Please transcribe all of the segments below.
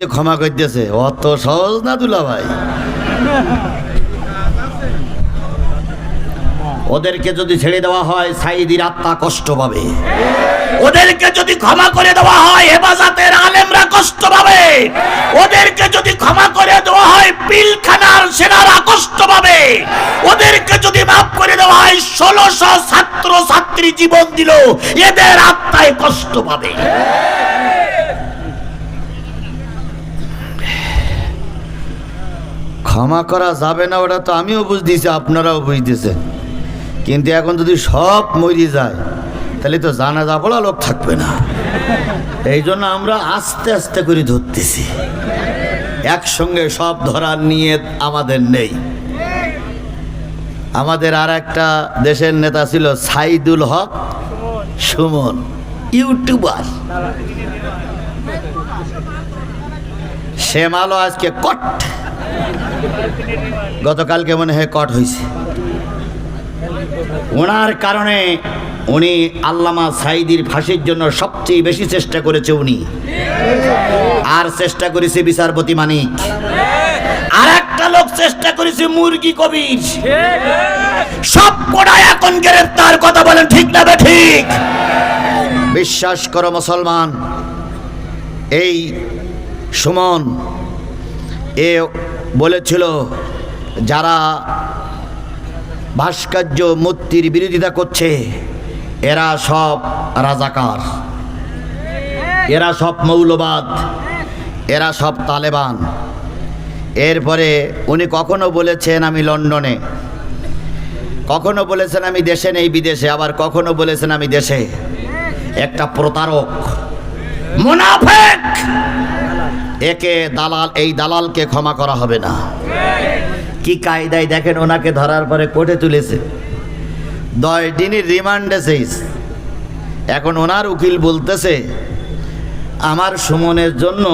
ক্ষমা করতেছে, অত সহজ না দুলা ভাই? ওদেরকে যদি ছেড়ে দেওয়া হয় সাইদির আত্মা কষ্ট পাবে। ওদেরকে যদি ক্ষমা করে দেওয়া হয়, হেফাজতের আলেমরা কষ্ট পাবে। ওদেরকে যদি ক্ষমা করে দেওয়া হয়, পিলখানার সেনারা কষ্ট পাবে। ওদেরকে যদি মাফ করে দেওয়া হয়, ষোলোশো ছাত্র ছাত্রী জীবন দিল এদের আত্মায় কষ্ট পাবে। ক্ষমা করা যাবে না, ওটা তো আমিও বুঝতেছি, আপনারাও বুঝ বুঝতেছেন। কিন্তু এখন যদি সব মরি যায়, তাহলে তো জানাজা পড়া লোক থাকবে না। এই জন্য আমরা আস্তে আস্তে করে ধরতেছি। একসঙ্গে সব ধরার নিয়ে আমাদের নেই। আমাদের আর একটা দেশের নেতা ছিল সাইদুল হক সুমন, ইউটিউবার। শ্যামালো আজকে কট গতকালকে মনে হয় কট হয়েছে ওনার কারণে উনি আল্লামা সাইদির ফাঁসির জন্য সবচেয়ে বেশি চেষ্টা করেছে উনি। আর চেষ্টা করেছে বিচারপতি মানিক। আর একটা লোক চেষ্টা করেছে মুরগি কবির। সব কটা এখন গ্রেফতার, কথা বলেন ঠিক না বে ঠিক? বিশ্বাস করো মুসলমান, এই সুমন, এ বলেছিল, যারা ভাস্কর্য মূর্তির বিরোধিতা করছে, এরা সব রাজাকার। এরা সব মৌলবাদ। এরা সব তালেবান। এরপরে উনি কখনো বলেছেন আমি লন্ডনে। কখনো বলেছেন আমি দেশে নেই বিদেশে, আবার কখনো বলেছেন আমি দেশে। একটা প্রতারক, মুনাফেক! একে দালাল, এই দালালকে ক্ষমা করা হবে না। কি কায়দায় দেখেন ওনাকে ধরার পরে কোর্টে তুলেছে? দশ দিনের রিমান্ডে সেইস এখন ওনার উকিল বলতেছে, আমার সুমনের জন্য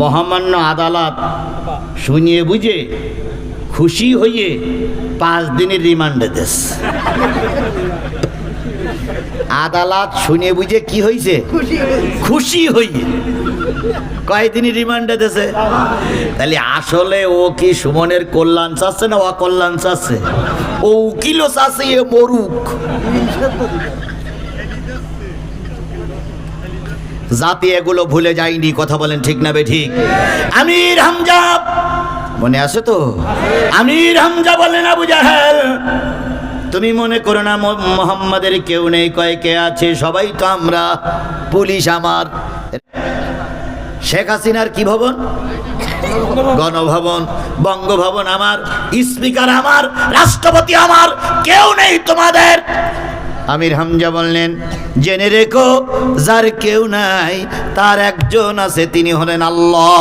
মহামান্য আদালত শুনিয়ে বুঝে খুশি হইয়ে পাঁচ দিনের রিমান্ডে দেশ। আদালত শুনে বুঝে কি হয়েছে। খুশি হইয়ে কয়দিনই রিমান্ডে দেছে তাহলে আসলে ও কি সুমনের কল্যাণ চাচ্ছে না অকল্যাণ চাচ্ছে? ও উকিলও চাচ্ছে এ মরুক। জাতি এগুলো ভুলে যায়নি কথা বলেন ঠিক না বে ঠিক? আমির হামজা মনে আছে তো? আমির হামজা বলেন আবু জাহেল তুমি মনে করো না মোহাম্মদের কেউ নেই, কয় কে আছে? সবাই তো আমরা পুলিশ আমার। শেখ হাসিনার কি ভবন? গণভবন, বঙ্গভবন আমার, স্পিকার আমার, রাষ্ট্রপতি আমার, কেউ নেই তোমাদের। আমির হামজা বললেন, জেনে রেখো, যার কেউ নাই, তার একজন আছে, তিনি হলেন আল্লাহ।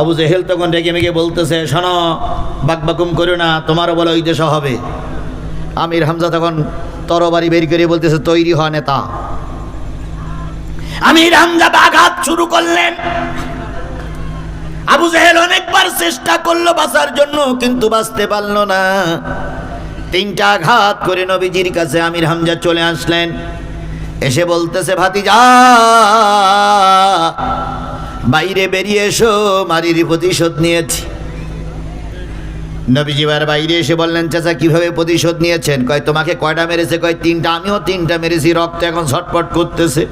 আবু জেহেল তখন রেগে মেগে বলতেছে, শোনো বাকবাকুম করো না, তোমারও বলে ওই দেশ হবে। আমির হামজা তখন তরবারি বের করে বলতেছে, তৈরি হওয়া নেতা। আমির হামজা আঘাত শুরু করলেন। আবু জেহেল অনেকবার চেষ্টা করল বাঁচার জন্য, কিন্তু বাঁচতে পারল না। তিনটা আঘাত করে নবীজির কাছে আমির হামজা চলে আসলেন। এসে বলতেছে, ভাতিজা বাইরে বেরিয়ে এসো, মারির প্রতিশোধ নিয়েছি। নবীজি নবীজিবার বাইরে এসে বললেন, চাচা, কীভাবে প্রতিশোধ নিয়েছেন? কয়, তোমাকে কয়টা মেরেছে? কয়, তিনটা। আমিও তিনটা মেরেছি, রক্ত এখন ছটপট করতেছে।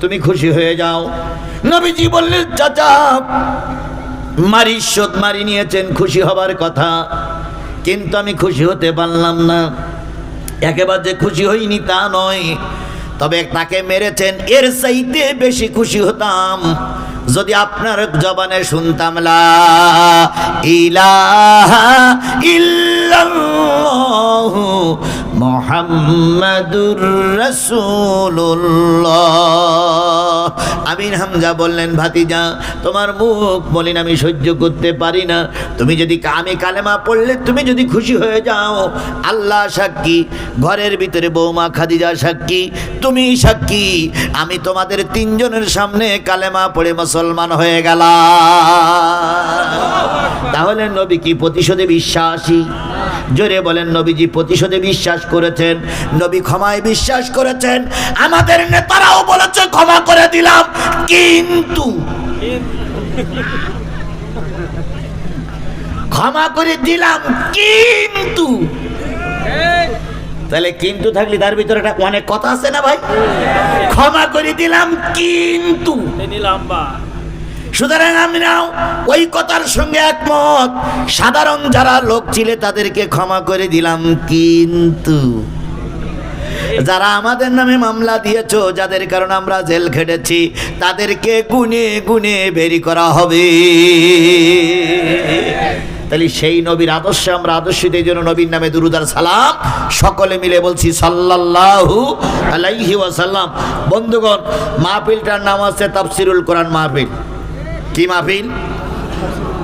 তুমি খুশি হয়ে যাও। নবীজি বললেন, চাচা মারি শোধ মারি নিয়েছেন, খুশি হবার কথা। কিন্তু আমি খুশি হতে পারলাম না। একেবারে খুশি হইনি তা নয়। তবে তাকে মেরেছেন, এর চাইতে বেশি খুশি হতাম। যদি আপনার জবানে শুনতাম, লা ইলাহা ইল্লাল্লাহু মোহাম্মদুর রাসূলুল্লাহ। আমিন হামজা বললেন, ভাতিজা, তোমার মুখ বলিন, আমি সহ্য করতে পারি না। তুমি যদি আমি কালেমা পড়লে, তুমি যদি খুশি হয়ে যাও, আল্লাহ সাক্ষী, ঘরের ভিতরে বৌমা খাদিজা সাক্ষী, তুমি সাক্ষী। আমি তোমাদের তিনজনের সামনে কালেমা পড়ে মুসলমান হয়ে গেলাম। তাহলে নবী কি প্রতিশোধে বিশ্বাসী? জোরে বলেন, নবীজি প্রতিশোধে বিশ্বাস করেছেন। নবী ক্ষমায় বিশ্বাস করেছেন। আমাদের নেতারাও বলেছে, ক্ষমা করে দিলাম, কিন্তু ক্ষমা করে দিলাম, কিন্তু তাহলে কিন্তু থাকলে তার ভিতরে একটা অনেক কথা আছে না ভাই? ক্ষমা করে দিলাম, কিন্তু সুতরাং আমরাও ওই কথার সঙ্গে একমত। সাধারণ যারা লোক ছিলে তাদেরকে ক্ষমা করে দিলাম, কিন্তু যারা আমাদের নামে মামলা দিয়েছ, যাদের কারণে আমরা জেল খেটেছি, তাদেরকে গুনে গুনে বেরি করা হবে। তাহলে সেই নবীর আদর্শে আমরা আদর্শিত, এই জন্য নবীর নামে দুরুদার সালাম। সকলে মিলে বলছি, সাল্লাল্লাহু আলাইহি ওয়াসাল্লাম। বন্ধুগণ, মাহফিলটার নাম আছে তাফসিরুল কোরআন মাহফিল। কি মাহফিল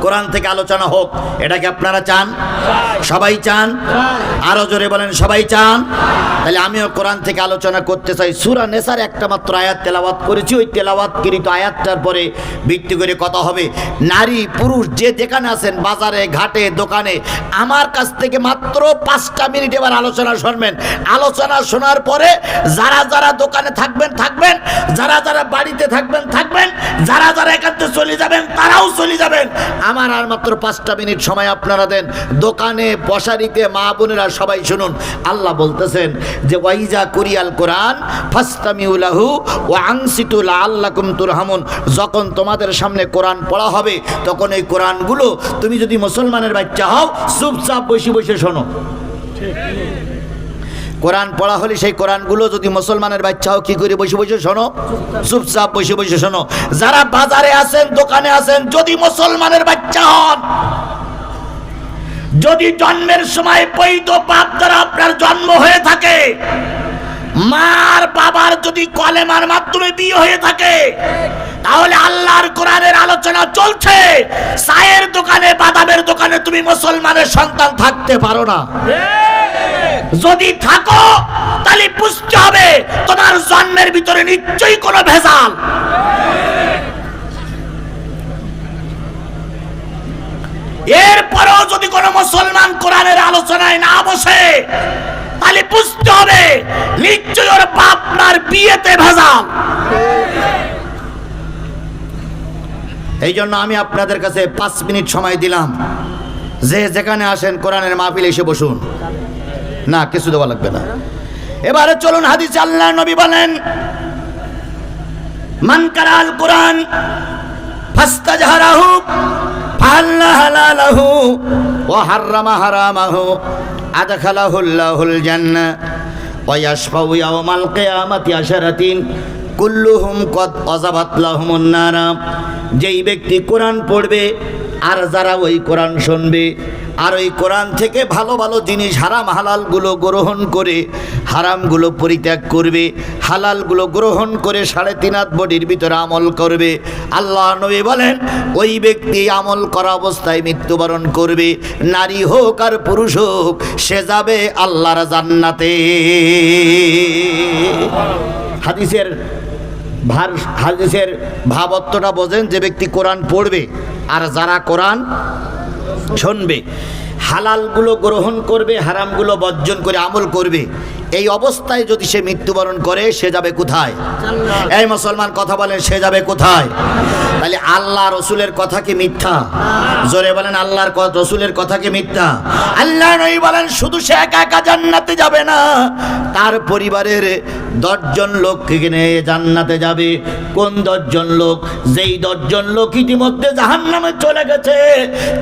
কোরআন থেকে আলোচনা হোক, এটা কি আপনারা চান? সবাই চান? আরও জোরে বলেন, সবাই চান? তাহলে আমিও কোরআন থেকে আলোচনা করতে চাই। সুরা নেসার একটা মাত্র আয়াত তেলাওয়াত করেছি, ওই তেলাওয়াতকৃত আয়াতটার পরে ভিত্তি করে কথা হবে। নারী, পুরুষ, যে যেখানে আছেন, বাজারে, ঘাটে, দোকানে, আমার কাছ থেকে মাত্র পাঁচটা মিনিট এবার আলোচনা শুনবেন। আলোচনা শোনার পরে যারা যারা দোকানে থাকবেন থাকবেন, যারা যারা বাড়িতে থাকবেন থাকবেন, যারা যারা থেকে চলে যাবেন, তারাও চলে যাবেন। আমার আর মাত্র পাঁচটা মিনিট সময় আপনারা দেন। দোকানে, বসারিতে, মা বোনেরা সবাই শুনুন। আল্লাহ বলতেছেন যে, ওয়াইজা কুরিয়াল কোরআন ফাস্তামিউলাহু ও আংসিতুল আল্লাকুম তুরহামুন। যখন তোমাদের সামনে কোরআন পড়া হবে, তখন এই কোরআনগুলো তুমি যদি মুসলমানের বাচ্চা হও, চুপচাপ বসে বসে শোনো। কোরআন পড়া হলে সেই কোরআনগুলো যদি মুসলমানের বাচ্চাও কি করে বসে বসে শোনো? চুপচাপ বসে বসে শোনো। যারা বাজারে আছেন, দোকানে আছেন, যদি মুসলমানের বাচ্চা হন, যদি জন্মের সময় বৈধ পাপ দ্বারা আপনার জন্ম হয়ে থাকে, মার বাবার যদি কলেমার মাধ্যমে বিয়ে হয়ে থাকে, তাহলে আল্লাহর কোরআনের আলোচনা চলছে। চায়ের দোকানে, বাদামের দোকানে তুমি মুসলমানের সন্তান থাকতে পারো না। যদি থাকো, তাহলে বুঝতে হবে তোমার জন্মের ভিতরে নিশ্চয়ই কোনো ভেজাল। যদি মুসলমান কোরআনের আলোচনায় না বসে, তাহলে বুঝতে হবে নিশ্চয়ই ওর বাপনার বিয়েতে ভেজাল। এই জন্য আমি আপনাদের কাছে পাঁচ মিনিট সময় দিলাম। যে যেখানে আসেন কোরআনের মাহফিল এসে বসুন। না, কিছু দেওয়া লাগবে না। এবারে চলুন হাদিস আল্লাহ নবী বলেন, মান কারাল কোরআন, ফাস্তাজহারাহু ফাল্লা হালালাহু, ওয়া হাররামা হারামাহু, আদখালাহুল্লাহুল জান্নাহ, ওয়া ইয়াশফাউ ইয়াওমাল কিয়ামাতি আশারাতিন কুল্লুহুম কদ অজাবাত লাহুমুন নারা। যেই ব্যক্তি কোরআন পড়বে, আর যারা ওই কোরআন শুনবে, আর ওই কোরআন থেকে ভালো ভালো জিনিস হারাম হালালগুলো গ্রহণ করে, হারামগুলো পরিত্যাগ করবে, হালালগুলো গ্রহণ করে সাড়ে তিন হাত বডির ভিতরে আমল করবে। আল্লাহ নবী বলেন, ওই ব্যক্তি আমল করা অবস্থায় মৃত্যুবরণ করবে। নারী হোক আর পুরুষ হোক, সে যাবে আল্লাহর জান্নাতে। হাদিসের ভার হাদিসের ভাবত্বটা বোঝেন যে ব্যক্তি কোরআন পড়বে আর যারা কোরআন শুনবে হালালগুলো গ্রহণ করবে হারামগুলো বর্জন করে আমল করবে এই অবস্থায় যদি সে মৃত্যুবরণ করে সে যাবে কোথায়? এই মুসলমান কথা বলেন সে যাবে কোথায়? তাহলে আল্লাহ রসুলের কথা কি মিথ্যা? জোরে বলেন আল্লাহর রসুলের কথা কি মিথ্যা? আল্লাহ নই বলেন শুধু সে একা একা জান্নাতে যাবে না তার পরিবারের দশজন লোক নিয়ে জান্নাতে যাবে। কোন দশজন লোক? যেই দশজন লোক ইতিমধ্যে জাহান নামে চলে গেছে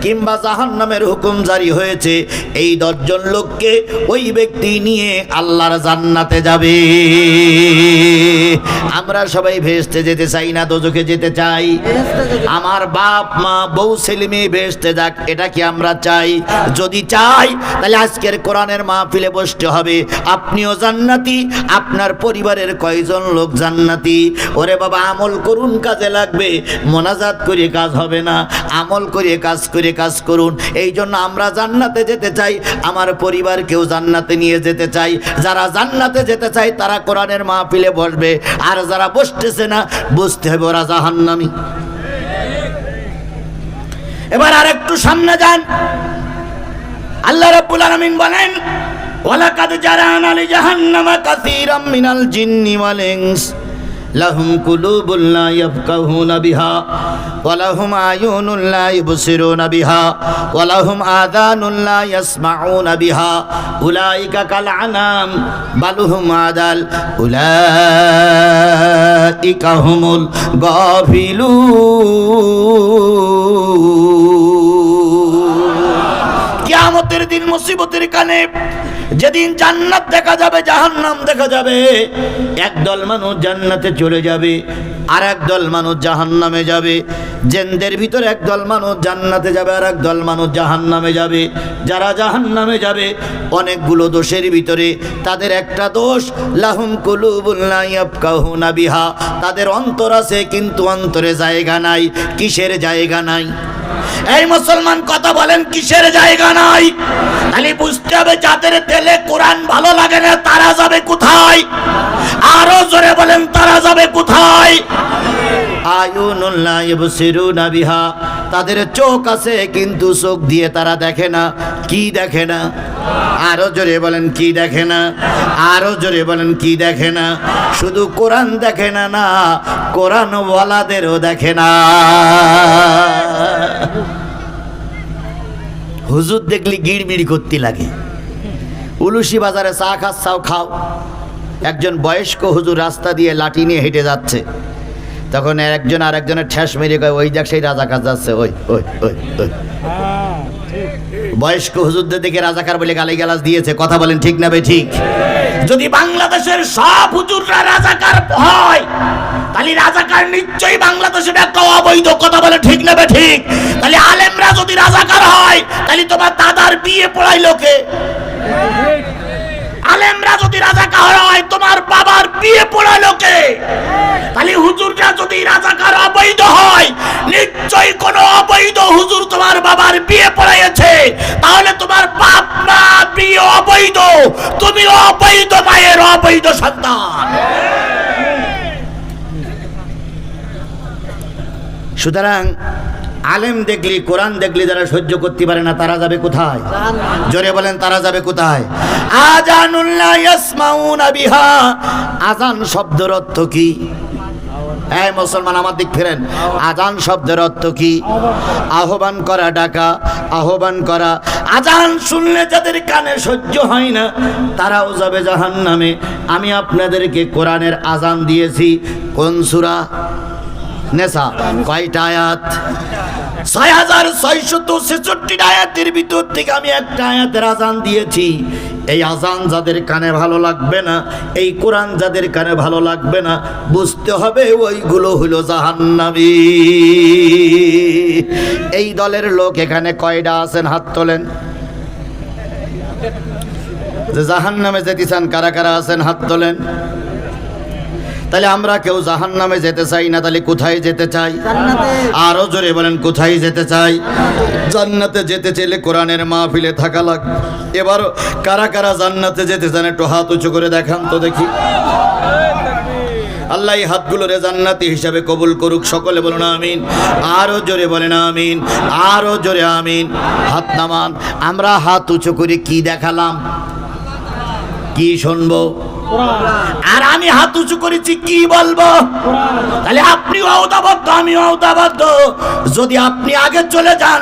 কিংবা জাহান নামের হুকুম জারি হয়েছে, এই দশজন লোককে ওই ব্যক্তি নিয়ে আল্লাহর জান্নাতে যাবে। আমরা সবাই ভেস্তে যেতে চাই না, দোজখে যেতে চাই। আমার বাপ, মা, বউ, ছেলে, মেয়ে ভেস্তে যাক, এটা কি আমরা চাই? যদি চাই, তাহলে আজকের কোরআনের মাহফিলে বসতে হবে। আপনিও জান্নাতি, আপনার পরিবারের কয়জন লোক জান্নাতি? ওরে বাবা, আমল করুন, কাজে লাগবে। মোনাজাত করে কাজ হবে না। আমল করে কাজ করে কাজ করুন। এই জন্য আমরা জান্নাতে যেতে চাই। আমার পরিবারকেও জান্নাতে নিয়ে যেতে চাই। যারা জান্নাতে যেতে চাই তারা কোরআনের মাহফিলে বসবে। আর যারা বসতেছে না বুঝতে হবে ওরা জাহান্নামী। এবার আর একটু সামনে যান। আল্লাহ রাব্বুল আলামিন বলেন ওয়ালাকাদ জারানা লি জাহান্নামা কাসীরাম মিনাল জিন্নি ওয়াল ইনস। লাহুম কুলুবুন লা ইয়াফকাহুনা বিহা ওয়ালাহুম আয়ুনুন লা ইবসিরুনা বিহা ওয়ালাহুম আযানুন লা ইয়াসমাউনা বিহা। উলাইকা কাল আনাম, বাল হুম আদাল, উলাইকা হুমুল কিয়ামতের দিন মুসিবতের কানে যেদিন জান্নাত দেখা যাবে, জাহান্নাম দেখা যাবে একদল মানুষ জান্নাতে চলে যাবে আর একদল মানুষ জাহান্নামে যাবে। জেনদের ভিতর একদল মানুষ জান্নাতে যাবে আর একদল মানুষ জাহান্নামে যাবে। যারা জাহান্নামে যাবে, অনেকগুলো দোষের ভিতরে, তাদের একটা দোষ, লাহুম কুলুবুল্লাহ বিহা। তাদের অন্তর আছে, কিন্তু অন্তরে জায়গা নাই, কিসের জায়গা নাই? এই মুসলমান কথা বলেন, কিসের জায়গা নাই? খালি বুঝতে হবে যাদের তেলে কোরআন ভালো লাগে না, তারা যাবে কোথায়? আরও জোরে বলেন, তারা যাবে কোথায়? তাদের চোখ আছে, কিন্তু চোখ দিয়ে তারা দেখে না। কি দেখে না? আরও জোরে বলেন, কি দেখে না? আরও জোরে বলেন, কি দেখে না? শুধু কোরআন দেখে না না কোরআন ওয়ালাদেরও দেখে না। হুজুর দেখলি গিড়বিড়ি করতে লাগে। উলুসি বাজারে চা খাচ্ছাও খাও। একজন বয়স্ক হুজুর রাস্তা দিয়ে লাঠি নিয়ে হেঁটে যাচ্ছে। তখন একজন আর একজনের ঠেস মেরে কয় ওই দেখ সেই রাজাকার যাচ্ছে ওই ওই ওই ওই। বয়স্ক হুজুরদের দিকে রাজাকার বলে গালি গালাজ দিয়েছে কথা বলেন ঠিক না ঠিক? যদি বাংলাদেশের সব হুজুররা রাজাকার হয় তাহলে রাজাকার নিশ্চয়ই বাংলাদেশের একটা অবৈধ কথা বলে ঠিক না ঠিক? তাহলে আলেমরা যদি রাজাকার হয় তাহলে তোমার দাদার বিয়ে পড়াই লোকে আলেমরা যদি রাজাকার হয় তোমার বাবার বিয়ে পড়ালো কে তাহলে হুজুররা অবৈধ হয়। নিশ্চয়ই কোনো অবৈধ হুজুর তোমার বাবার বিয়ে তাহলে তোমার অবৈধ। অবৈধ মায়ের অবৈধ সন্তান। সুতরাং আলেম দেখলি, কোরআন দেখলি যারা সহ্য করতে পারে না, তারা যাবে কোথায়? জোরে বলেন, তারা যাবে কোথায়? আজানুল্লাহ আজান শব্দের অর্থ কি? হ্যাঁ মুসলমান, আমার দিক ফেরেন। আজান শব্দের অর্থ কি? আহ্বান করা ডাকা, আহ্বান করা। আজান শুনলে যাদের কানে সহ্য হয় না, তারাও যাবে জাহান নামে আমি আপনাদেরকে কোরআনের আজান দিয়েছি। কোন সুরা? নেশা। কয়টা আয়াত? ছয় হাজার ছয়শত ছেষট্টি আয়াতের ভিতর থেকে আমি একটা আয়াতের আজান দিয়েছি। এই আজান যাদের কানে ভালো লাগবে না, এই কোরআন যাদের কানে ভালো লাগবে না, বুঝতে হবে ওইগুলো হলো জাহান্নাবি এই দলের লোক এখানে কয়টা আছেন? হাত তোলেন। জাহান নামে যেতে চান, কারা কারা আছেন? হাত তোলেন। তাহলে আমরা কেউ জাহান নামে যেতে চাই না তাহলে কোথায় যেতে চাই? আরও জোরে বলেন কোথায় যেতে চাই? জান্নাতে যেতে চাইলে কোরআনের মাহফিলে থাকা লাগ। এবার কারা কারা জান্নাতে যেতে চান একটু হাত উঁচু করে দেখান তো দেখি। আল্লাহ এই হাতগুলোরে জান্নাতি হিসাবে কবুল করুক সকলে বলুন আমিন। আরও জোরে বলেন আমিন আরও জোরে আমিন। হাত নামান আমরা হাত উঁচু করে কি দেখালাম? কি শুনব? আর আমি হাত উঁচু করেছি কি বলব? তাহলে আপনি অবদাবদ্ধ আমি অবদাবদ্ধ যদি আপনি আগে চলে যান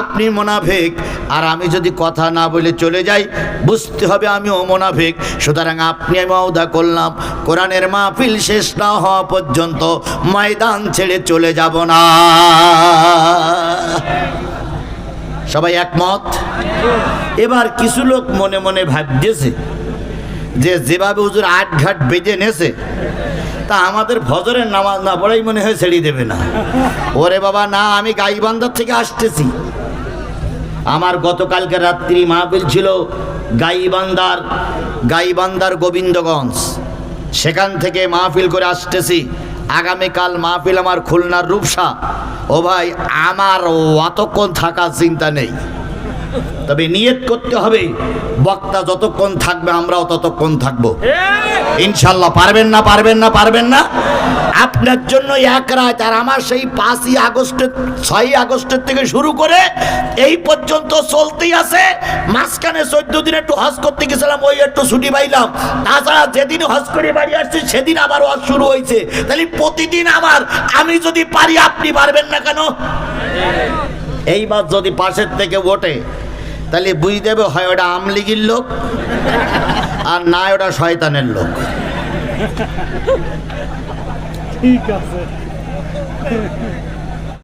আপনি মোনাফেক। আর আমি যদি কথা না বলে চলে যাই বুঝতে হবে আমিও মোনাফেক। সুতরাং আপনি আমি অবদা করলাম। কোরআনের মাহফিল শেষ না হওয়া পর্যন্ত ময়দান ছেড়ে চলে যাব না। সবাই একমত? এবার কিছু লোক মনে মনে ভাবতেছে যে যেভাবে হুজুর আট ঘাট বেজে নেছে, তা আমাদের ফজরের নামাজ না পড়াই মনে হয় ছেড়ে দেবে না। ওরে বাবা, না, আমি গাইবান্ধার থেকে আসতেছি। আমার গতকালকে রাত্রি মাহফিল ছিল গাইবান্দার গাইবান্দার গোবিন্দগঞ্জ। সেখান থেকে মাহফিল করে আসতেছি। আগামীকাল মাহফিল আমার খুলনার রূপসা। ও ভাই, আমার অতক্ষণ থাকার চিন্তা নেই। তবে নিয়ত করতে হবে, বক্তা যতক্ষণ থাকবে, আমরাও ততক্ষণ থাকব। ইনশাল্লাহ পারবেন না পারবেন না পারবেন না। আপনার জন্য এক রাত, আর আমার সেই পাঁচই আগস্টের, ছয়ই আগস্টের থেকে শুরু করে এই পর্যন্ত চলতেই আছে। মাঝখানে চোদ্দ দিন একটু হজ করতে গেছিলাম, ওই একটু ছুটি পাইলাম। তাছাড়া যেদিন হজ করে বাড়ি আসছি, সেদিন আবার হজ শুরু হয়েছে। তাহলে প্রতিদিন আমার, আমি যদি পারি, আপনি পারবেন না কেন? এইবার যদি পাশের থেকে ওঠে তাহলে বুঝ দেবে হয় ওটা আমলিগির লোক আর না ওটা শয়তানের লোক। ঠিক আছে।